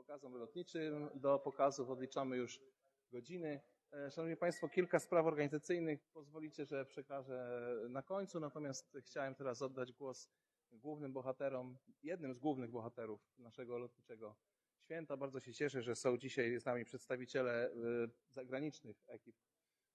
pokazom lotniczym. Do pokazów odliczamy już godziny. E, Szanowni Państwo, kilka spraw organizacyjnych pozwolicie, że przekażę na końcu, natomiast chciałem teraz oddać głos głównym bohaterom, jednym z głównych bohaterów naszego lotniczego święta. Bardzo się cieszę, że są dzisiaj z nami przedstawiciele e, zagranicznych ekip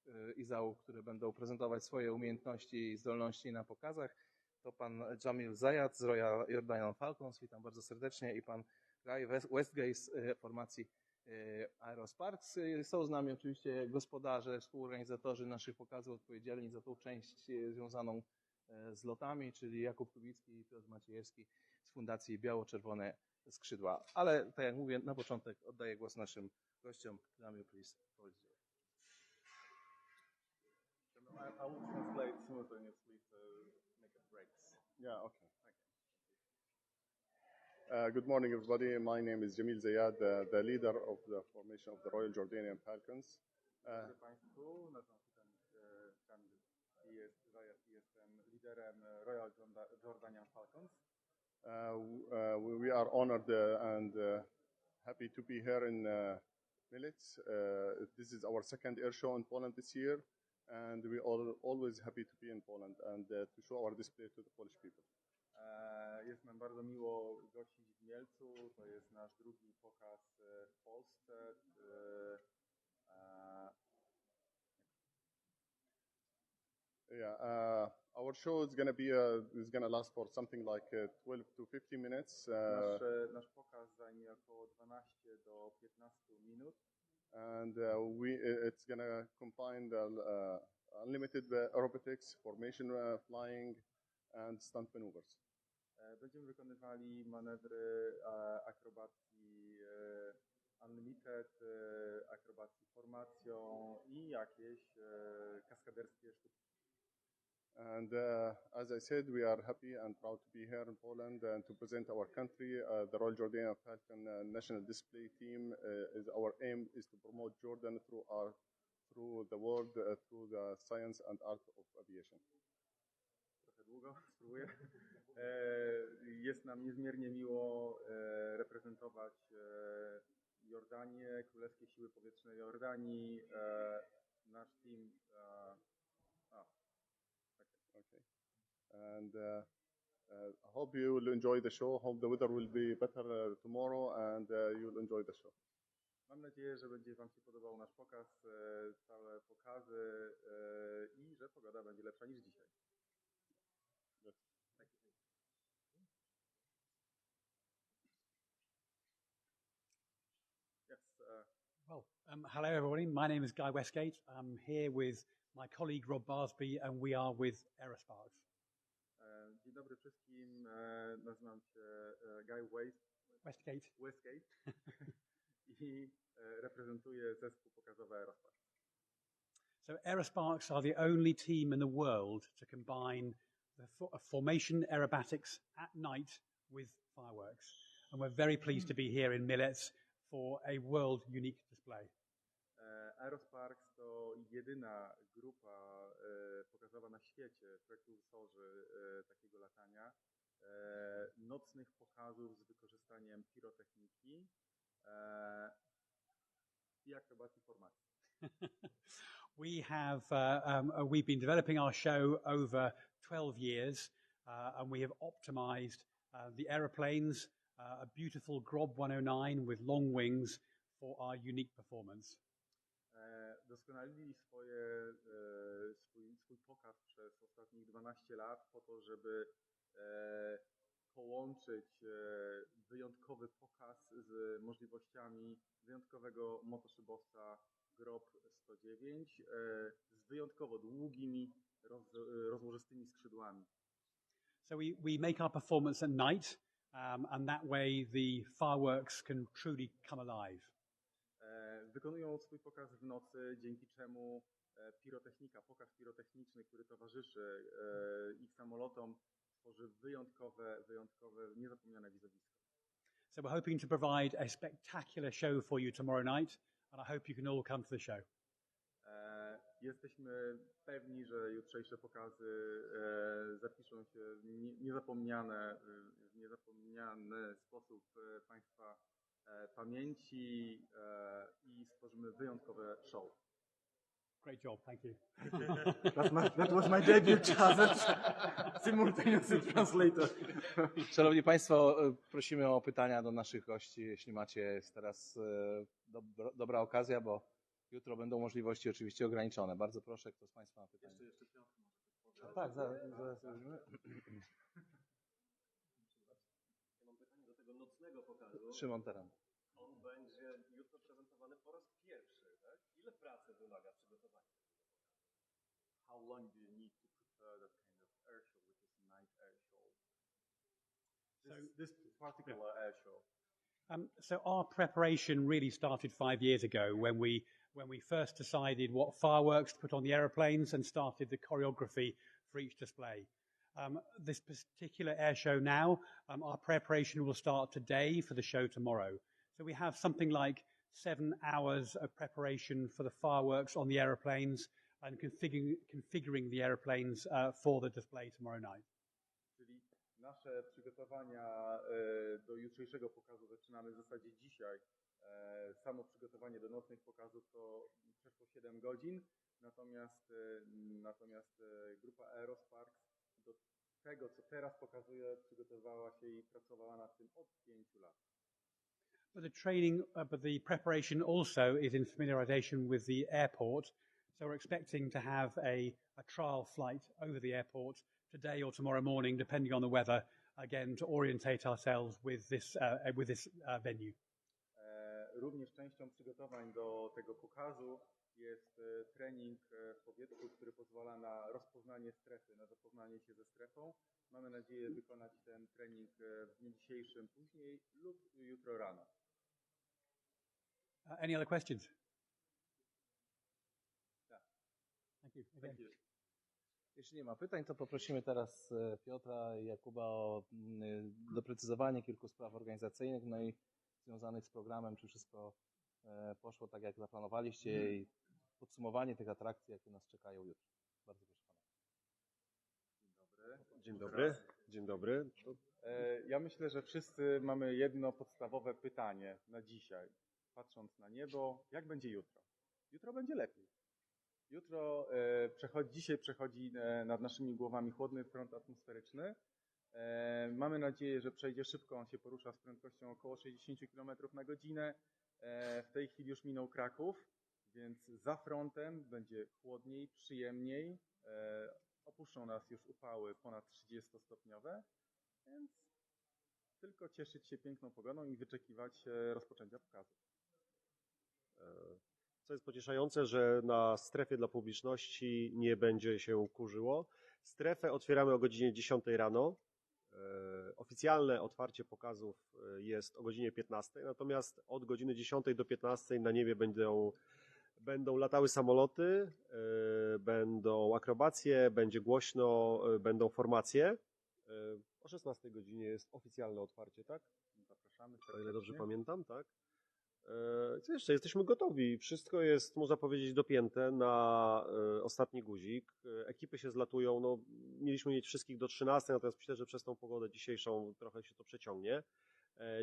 e, IZAU, które będą prezentować swoje umiejętności i zdolności na pokazach. To pan Jamil Zayat z Royal Jordanian Falcons, witam bardzo serdecznie, i pan West- Westgate z e, formacji e, Aerosparks. E, Są z nami oczywiście gospodarze, współorganizatorzy naszych pokazów, odpowiedzialni za tą część związaną z lotami, czyli Jakub Kubicki i Piotr Maciejewski z Fundacji Biało-Czerwone Skrzydła. Ale tak jak mówię, na początek oddaję głos naszym gościom. Jamil, please. Polish. I, I translate simultaneously to make breaks. Yeah, okay. Uh, good morning, everybody. My name is Jamil Zayad, uh, the leader of the formation of the Royal Jordanian Falcons. Uh, Dobry Państwu, nazywam się tam Jamil i jest, Zayat i jestem liderem Royal Jorda- Jordanian Falcons. uh, uh, we- we are honored uh, and uh, happy to be here in uh, Militz. Uh, this is our second air show in Poland this year, and we are always happy to be in Poland and uh, to show our display to the Polish people. Jest nam bardzo miło gościć w Mielcu. To jest nasz drugi pokaz w Polsce. Yeah, uh, our show is gonna be uh, is gonna last for something like uh, 12 to 15 minutes. Uh, Nasz, nasz pokaz zajmie około 12 do 15 minut. and uh, we it's gonna combine the uh, unlimited uh, aerobatics, formation uh, flying, and stunt maneuvers. E, Będziemy wykonywali manewry e, akrobacji e, unlimited, akrobacji formacją i jakieś kaskaderskie sztuki. And uh, as I said, we are happy and proud to be here in Poland and to present our country. Uh, the Royal Jordanian Falcon uh, National Display Team uh, is our aim is to promote Jordan through our through the world uh, through the science and art of aviation. Trochę długo, spróbuję. E, Jest nam niezmiernie miło e, reprezentować e, Jordanię, Królewskie Siły Powietrzne Jordanii, nasz team. e, A, Okay. And uh, uh, I hope you will enjoy the show. Hope the weather will be better uh, tomorrow and uh, you'll enjoy the show. Mam nadzieję, że będzie Wam się podobał nasz pokaz, całe pokazy i że pogoda będzie lepsza niż dzisiaj. Uh, Well, um, hello everybody. My name is Guy Westgate. I'm here with my colleague Rob Barsby, and we are with Aerosparks. e, dzień dobry wszystkim. Nazywam się Guy West, Westgate. Westgate i reprezentuję zespół pokazowy Aerospace. So Aerosparks are the only team in the world to combine the fo- formation aerobatics at night with fireworks, and we're very pleased to be here in Millets for a world unique display. E, Aerosparks to jedyna grupa e, pokazowa na świecie, prekursorzy e, takiego latania, nocnych pokazów z wykorzystaniem pirotechniki i akrobacji formacji. we have uh, um, uh, we've been developing our show over 12 years, uh, and we have optimized uh, the aeroplanes, uh, a beautiful Grob 109 with long wings for our unique performance. E, Doskonalili swoje, e, swój, swój pokaz przez ostatnich 12 lat po to, żeby e, połączyć wyjątkowy pokaz z możliwościami wyjątkowego motoszybowca Grob 109 e, z wyjątkowo długimi, roz, rozłożystymi skrzydłami. So we, we make our performance at night, um, and that way the fireworks can truly come alive. Wykonują swój pokaz w nocy, dzięki czemu pirotechnika, pokaz pirotechniczny, który towarzyszy ich samolotom, tworzy wyjątkowe, wyjątkowe, niezapomniane widowisko. So we're hoping to provide a spectacular show for you tomorrow night, and I hope you can all come to the show. Jesteśmy pewni, że jutrzejsze pokazy e, zapiszą się w nie- niezapomniane, w niezapomniany sposób e, Państwa e, pamięci e, i stworzymy wyjątkowe show. Great job, thank you. That's my, that was my debut challenge. Simultaneously translator. Szanowni Państwo, prosimy o pytania do naszych gości, jeśli macie. Jest teraz dobro, dobra okazja, bo jutro będą możliwości oczywiście ograniczone. Bardzo proszę, kto z Państwa ma pytanie? Tak, zaraz. zaraz zrobimy. Ja mam pytanie do tego nocnego pokazu. Szymon Teran. On będzie jutro prezentowany po raz pierwszy, tak? Ile pracy wymaga przygotowanie? How long do you need to prepare that kind of air show, which is a night air show? This, this particular air show. Um, so our preparation really started five years ago when we when we first decided what fireworks to put on the aeroplanes and started the choreography for each display. Um, this particular air show now, um, our preparation will start today for the show tomorrow. So we have something like seven hours of preparation for the fireworks on the aeroplanes and configuring, configuring the aeroplanes uh, for the display tomorrow night. Nasze przygotowania do jutrzejszego pokazu zaczynamy w zasadzie dzisiaj. Samo przygotowanie do nocnych pokazów to przeszło 7 godzin, natomiast, natomiast grupa Aerosparks do tego, co teraz pokazuje, przygotowała się i pracowała nad tym od 5 lat. But the training, uh, but the preparation also is in familiarization with the airport. So we're expecting to have a, a trial flight over the airport today or tomorrow morning, depending on the weather, again to orientate ourselves with this uh, with this uh, venue. Również częścią przygotowań do tego pokazu jest e, trening e, w powietrzu, który pozwala na rozpoznanie strefy, na zapoznanie się ze strefą. Mamy nadzieję wykonać ten trening e, w dniu dzisiejszym później lub jutro rano. Uh, any other questions? Yeah. Thank you. Again. Jeśli nie ma pytań, to poprosimy teraz Piotra i Jakuba o mm, doprecyzowanie kilku spraw organizacyjnych, no i związanych z programem, czy wszystko e, poszło tak, jak zaplanowaliście i podsumowanie tych atrakcji, jakie nas czekają jutro. Bardzo proszę pana. Dzień dobry. Dzień dobry. Dzień dobry. E, Ja myślę, że wszyscy mamy jedno podstawowe pytanie na dzisiaj. Patrząc na niebo, jak będzie jutro? Jutro będzie lepiej. Jutro e, przechodzi, dzisiaj przechodzi nad naszymi głowami chłodny front atmosferyczny. E, Mamy nadzieję, że przejdzie szybko. On się porusza z prędkością około 60 km na godzinę. E, W tej chwili już minął Kraków, więc za frontem będzie chłodniej, przyjemniej. E, Opuszczą nas już upały ponad 30-stopniowe, więc tylko cieszyć się piękną pogodą i wyczekiwać rozpoczęcia pokazu. co jest pocieszające, że na strefie dla publiczności nie będzie się kurzyło. Strefę otwieramy o godzinie 10 rano. E, Oficjalne otwarcie pokazów e, jest o godzinie 15, natomiast od godziny 10 do 15 na niebie będą, będą latały samoloty, e, będą akrobacje, będzie głośno, będą formacje. O 16 godzinie jest oficjalne otwarcie, tak? Zapraszamy o ile dobrze pamiętam, tak. E, Co jeszcze? Jesteśmy gotowi. Wszystko jest, można powiedzieć, dopięte na e, ostatni guzik. E, Ekipy się zlatują. No, mieliśmy mieć wszystkich do 13, natomiast myślę, że przez tą pogodę dzisiejszą trochę się to przeciągnie.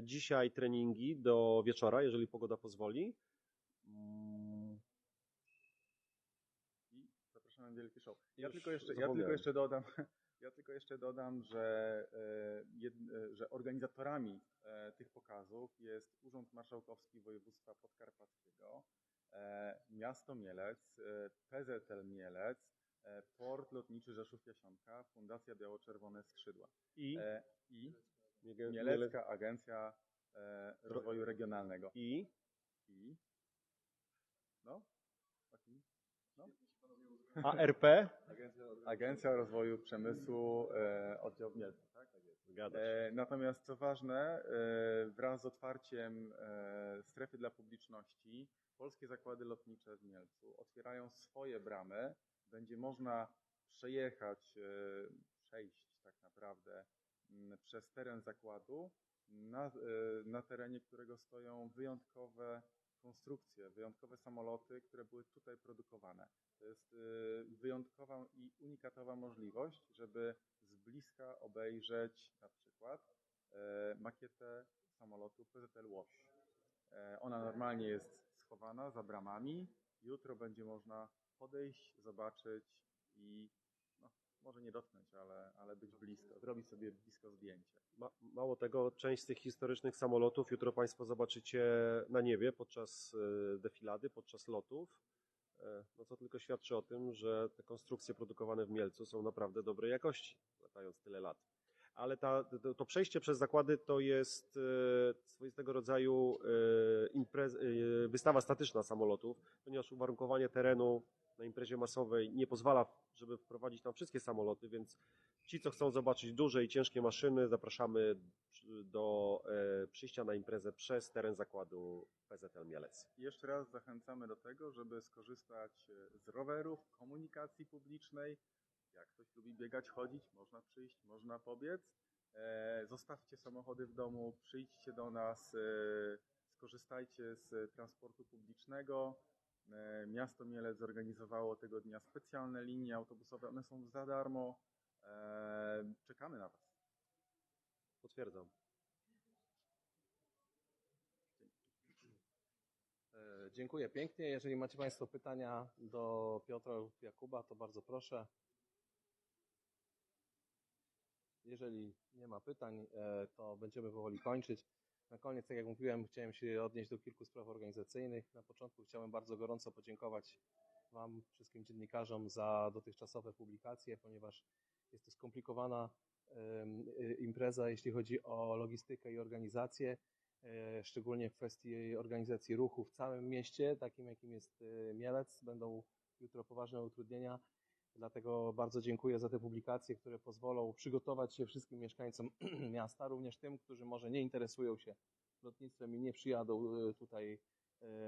Dzisiaj treningi do wieczora, jeżeli pogoda pozwoli. Mm, I zapraszamy na wielki show. Ja Już tylko jeszcze, ja tylko jeszcze dodam, ja tylko jeszcze dodam, że, e, e, że organizatorami e, tych pokazów jest Urząd Marszałkowski Województwa Podkarpackiego, Miasto Mielec, PZL Mielec, Port Lotniczy Rzeszów-Jasionka, Fundacja Biało-Czerwone Skrzydła. I, i? Miele- Mielecka Agencja Rozwoju Regionalnego. i? I? No. ARP. Agencja Rozwoju Przemysłu, e, oddział w Mielcu. Tak? Zgadza się. E, natomiast co ważne, e, wraz z otwarciem e, strefy dla publiczności, polskie zakłady lotnicze w Mielcu otwierają swoje bramy. Będzie można przejechać, przejść tak naprawdę m, przez teren zakładu, na, na terenie którego stoją wyjątkowe konstrukcje, wyjątkowe samoloty, które były tutaj produkowane. To jest e, wyjątkowa i unikatowa możliwość, żeby z bliska obejrzeć na przykład e, makietę samolotu PZL Łoś. Ona normalnie jest schowana za bramami. Jutro będzie można podejść, zobaczyć i no, może nie dotknąć, ale, ale być blisko, zrobić sobie blisko zdjęcie. Ma, mało tego, część z tych historycznych samolotów jutro Państwo zobaczycie na niebie podczas e, defilady, podczas lotów. E, No co tylko świadczy o tym, że te konstrukcje produkowane w Mielcu są naprawdę dobrej jakości, latając tyle lat. Ale ta, to, przejście przez zakłady to jest e, swoistego rodzaju e, imprez, wystawa statyczna samolotów, ponieważ uwarunkowanie terenu na imprezie masowej nie pozwala, żeby wprowadzić tam wszystkie samoloty, więc ci, co chcą zobaczyć duże i ciężkie maszyny, zapraszamy do e, przyjścia na imprezę przez teren zakładu PZL Mielec. Jeszcze raz zachęcamy do tego, żeby skorzystać e, z rowerów, komunikacji publicznej. Jak ktoś lubi biegać, chodzić, można przyjść, można pobiec. E, Zostawcie samochody w domu, przyjdźcie do nas, e, skorzystajcie z transportu publicznego. E, Miasto Mielec zorganizowało tego dnia specjalne linie autobusowe, one są za darmo. E, Czekamy na Was. Potwierdzam. E, Dziękuję pięknie. Jeżeli macie Państwo pytania do Piotra lub Jakuba, to bardzo proszę. Jeżeli nie ma pytań, e, to będziemy powoli kończyć. Na koniec, tak jak mówiłem, chciałem się odnieść do kilku spraw organizacyjnych. Na początku chciałem bardzo gorąco podziękować Wam, wszystkim dziennikarzom, za dotychczasowe publikacje, ponieważ jest to skomplikowana y, impreza, jeśli chodzi o logistykę i organizację e, szczególnie w kwestii organizacji ruchu w całym mieście, takim jakim jest e, Mielec. Będą jutro poważne utrudnienia, dlatego bardzo dziękuję za te publikacje, które pozwolą przygotować się wszystkim mieszkańcom miasta, również tym, którzy może nie interesują się lotnictwem i nie przyjadą e, tutaj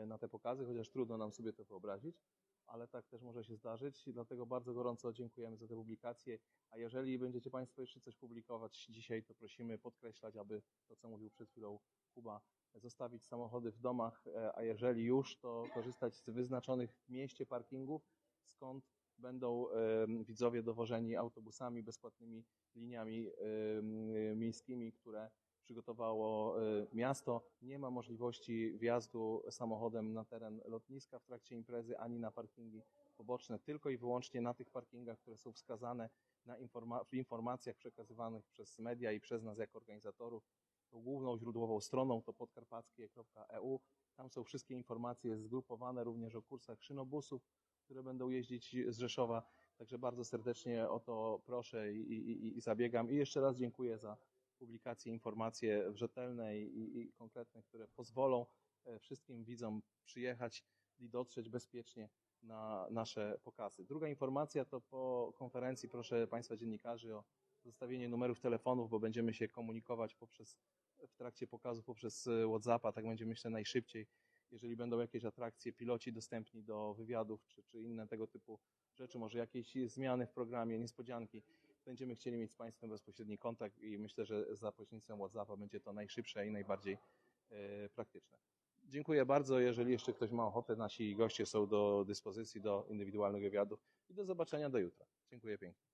na te pokazy, chociaż trudno nam sobie to wyobrazić, ale tak też może się zdarzyć, dlatego bardzo gorąco dziękujemy za te publikacje, a jeżeli będziecie Państwo jeszcze coś publikować dzisiaj, to prosimy podkreślać, aby to, co mówił przed chwilą Kuba, zostawić samochody w domach, e, a jeżeli już, to korzystać z wyznaczonych w mieście parkingów, skąd będą em, widzowie dowożeni autobusami, bezpłatnymi liniami em, miejskimi, które przygotowało e, miasto. Nie ma możliwości wjazdu samochodem na teren lotniska w trakcie imprezy, ani na parkingi poboczne, tylko i wyłącznie na tych parkingach, które są wskazane na informa- w informacjach przekazywanych przez media i przez nas jako organizatorów. Tą główną źródłową stroną to podkarpackie.eu. Tam są wszystkie informacje zgrupowane również o kursach szynobusów, które będą jeździć z Rzeszowa. Także bardzo serdecznie o to proszę i, i, i zabiegam. I jeszcze raz dziękuję za publikacje, informacje rzetelne i, i konkretne, które pozwolą e, wszystkim widzom przyjechać i dotrzeć bezpiecznie na nasze pokazy. Druga informacja to po konferencji proszę Państwa dziennikarzy o zostawienie numerów telefonów, bo będziemy się komunikować poprzez, w trakcie pokazu poprzez e, Whatsappa, tak będzie myślę najszybciej. Jeżeli będą jakieś atrakcje, piloci dostępni do wywiadów czy, czy inne tego typu rzeczy, może jakieś zmiany w programie, niespodzianki, będziemy chcieli mieć z Państwem bezpośredni kontakt i myślę, że za pośrednictwem Whatsappa będzie to najszybsze i najbardziej e, praktyczne. Dziękuję bardzo. Jeżeli jeszcze ktoś ma ochotę, nasi goście są do dyspozycji do indywidualnych wywiadów i do zobaczenia do jutra. Dziękuję pięknie.